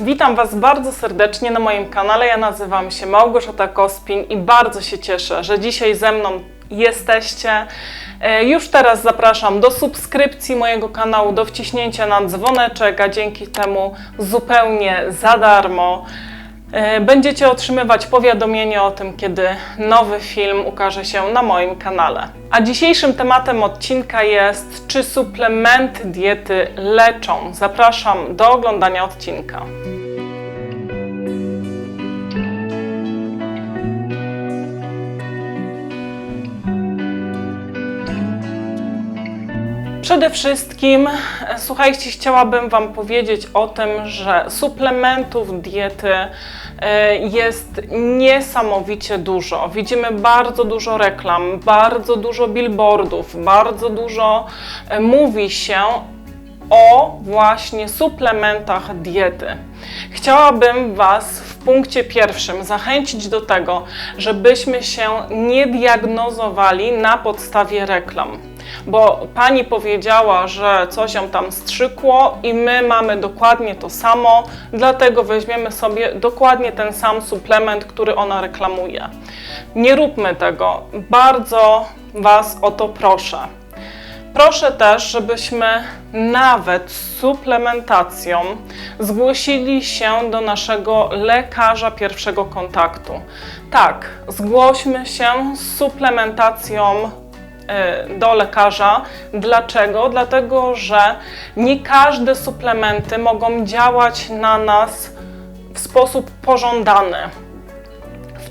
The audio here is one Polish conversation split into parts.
Witam Was bardzo serdecznie na moim kanale. Ja nazywam się Małgorzata Kospin i bardzo się cieszę, że dzisiaj ze mną jesteście. E, Już teraz zapraszam do subskrypcji mojego kanału, do wciśnięcia na dzwoneczek, a dzięki temu zupełnie za darmo e, będziecie otrzymywać powiadomienie o tym, kiedy nowy film ukaże się na moim kanale. A dzisiejszym tematem odcinka jest, czy suplementy diety leczą? Zapraszam do oglądania odcinka. Przede wszystkim, słuchajcie, chciałabym Wam powiedzieć o tym, że suplementów diety e, jest niesamowicie dużo. Widzimy bardzo dużo reklam, bardzo dużo billboardów, bardzo dużo e, mówi się o właśnie suplementach diety. Chciałabym Was w punkcie pierwszym zachęcić do tego, żebyśmy się nie diagnozowali na podstawie reklam. Bo pani powiedziała, że coś ją tam strzykło i my mamy dokładnie to samo, dlatego weźmiemy sobie dokładnie ten sam suplement, który ona reklamuje. Nie róbmy tego. Bardzo Was o to proszę. Proszę też, żebyśmy nawet z suplementacją zgłosili się do naszego lekarza pierwszego kontaktu. Tak, zgłośmy się z suplementacją do lekarza. Dlaczego? Dlatego, że nie każde suplementy mogą działać na nas w sposób pożądany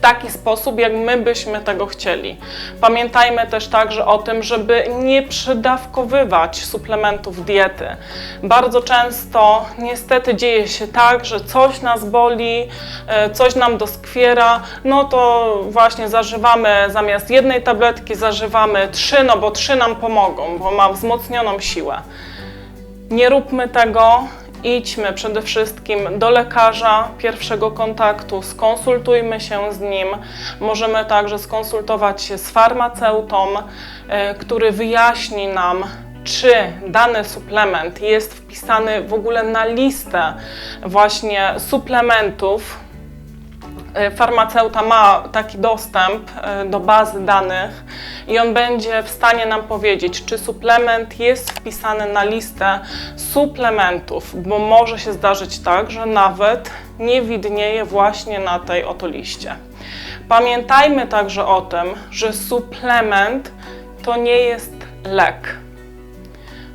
taki sposób, jak my byśmy tego chcieli. Pamiętajmy też także o tym, żeby nie przydawkowywać suplementów diety. Bardzo często niestety dzieje się tak, że coś nas boli, e, coś nam doskwiera, no to właśnie zażywamy zamiast jednej tabletki, zażywamy trzy, no bo trzy nam pomogą, bo ma wzmocnioną siłę. Nie róbmy tego. Idźmy przede wszystkim do lekarza pierwszego kontaktu, skonsultujmy się z nim. Możemy także skonsultować się z farmaceutą, e, który wyjaśni nam, czy dany suplement jest wpisany w ogóle na listę właśnie suplementów, farmaceuta ma taki dostęp e, do bazy danych i on będzie w stanie nam powiedzieć, czy suplement jest wpisany na listę suplementów, bo może się zdarzyć tak, że nawet nie widnieje właśnie na tej oto liście. Pamiętajmy także o tym, że suplement to nie jest lek.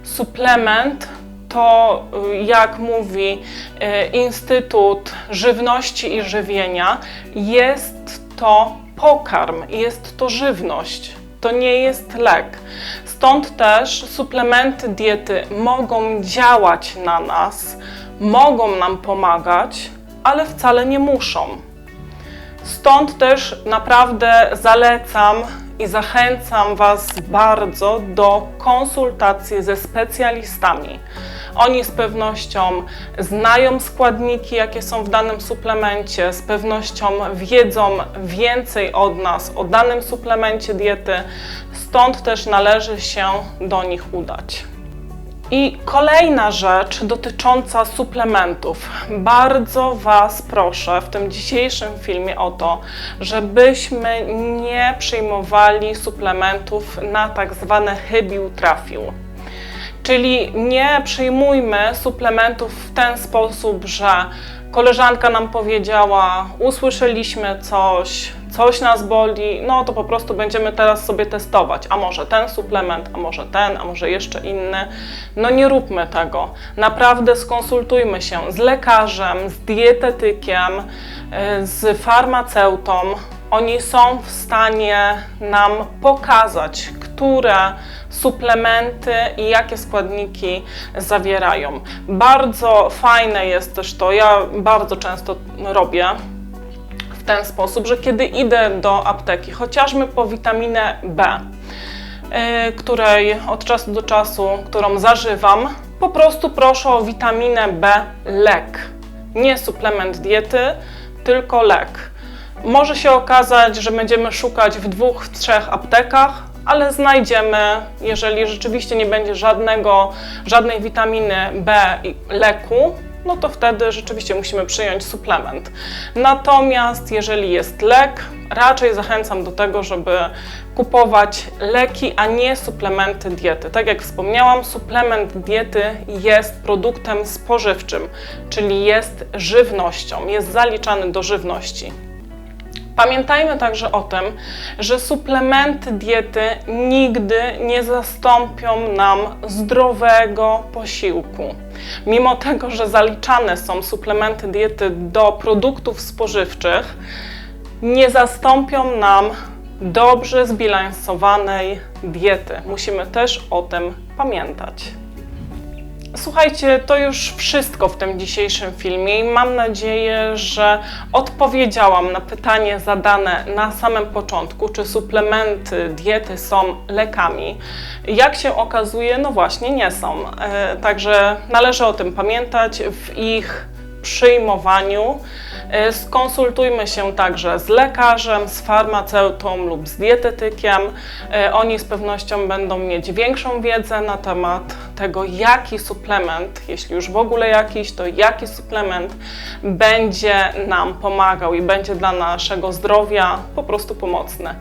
Suplement to, y, jak mówi y, Instytut Żywności i Żywienia, jest to pokarm, jest to żywność. To nie jest lek. Stąd też suplementy diety mogą działać na nas, mogą nam pomagać, ale wcale nie muszą. Stąd też naprawdę zalecam i zachęcam Was bardzo do konsultacji ze specjalistami. Oni z pewnością znają składniki, jakie są w danym suplemencie, z pewnością wiedzą więcej od nas o danym suplemencie diety, stąd też należy się do nich udać. I kolejna rzecz dotycząca suplementów. Bardzo Was proszę w tym dzisiejszym filmie o to, żebyśmy nie przyjmowali suplementów na tak zwane chybił trafił. Czyli nie przyjmujmy suplementów w ten sposób, że koleżanka nam powiedziała, usłyszeliśmy coś, coś nas boli, no to po prostu będziemy teraz sobie testować, a może ten suplement, a może ten, a może jeszcze inny. No nie róbmy tego. Naprawdę skonsultujmy się z lekarzem, z dietetykiem, y, z farmaceutą. Oni są w stanie nam pokazać, które suplementy i jakie składniki zawierają. Bardzo fajne jest też to, ja bardzo często robię w ten sposób, że kiedy idę do apteki, chociażby po witaminę B, yy, której od czasu do czasu, którą zażywam, po prostu proszę o witaminę B lek. Nie suplement diety, tylko lek. Może się okazać, że będziemy szukać w dwóch, trzech aptekach, ale znajdziemy, jeżeli rzeczywiście nie będzie żadnego, żadnej witaminy B leku, no to wtedy rzeczywiście musimy przyjąć suplement. Natomiast jeżeli jest lek, raczej zachęcam do tego, żeby kupować leki, a nie suplementy diety. Tak jak wspomniałam, suplement diety jest produktem spożywczym, czyli jest żywnością, jest zaliczany do żywności. Pamiętajmy także o tym, że suplementy diety nigdy nie zastąpią nam zdrowego posiłku. Mimo tego, że zaliczane są suplementy diety do produktów spożywczych, nie zastąpią nam dobrze zbilansowanej diety. Musimy też o tym pamiętać. Słuchajcie, to już wszystko w tym dzisiejszym filmie i mam nadzieję, że odpowiedziałam na pytanie zadane na samym początku, czy suplementy diety są lekami. Jak się okazuje, no właśnie nie są. E, Także należy o tym pamiętać w ich przyjmowaniu. E, Skonsultujmy się także z lekarzem, z farmaceutą lub z dietetykiem. E, Oni z pewnością będą mieć większą wiedzę na temat tego, jaki suplement, jeśli już w ogóle jakiś, to jaki suplement będzie nam pomagał i będzie dla naszego zdrowia po prostu pomocny.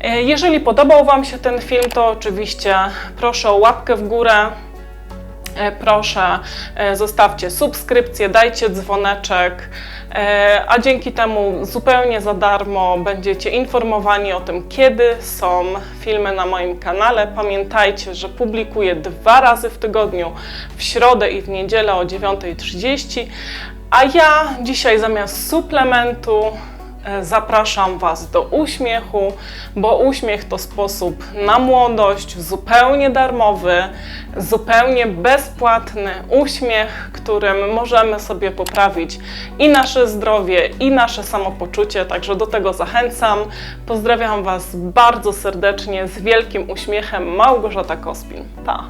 E, Jeżeli podobał Wam się ten film, to oczywiście proszę o łapkę w górę, Proszę, e, zostawcie subskrypcję, dajcie dzwoneczek, e, a dzięki temu zupełnie za darmo będziecie informowani o tym, kiedy są filmy na moim kanale. Pamiętajcie, że publikuję dwa razy w tygodniu, w środę i w niedzielę o 9.30, a ja dzisiaj zamiast suplementu E, Zapraszam Was do uśmiechu, bo uśmiech to sposób na młodość, zupełnie darmowy, zupełnie bezpłatny uśmiech, którym możemy sobie poprawić i nasze zdrowie, i nasze samopoczucie. Także do tego zachęcam. Pozdrawiam Was bardzo serdecznie z wielkim uśmiechem. Małgorzata Kospin. Pa!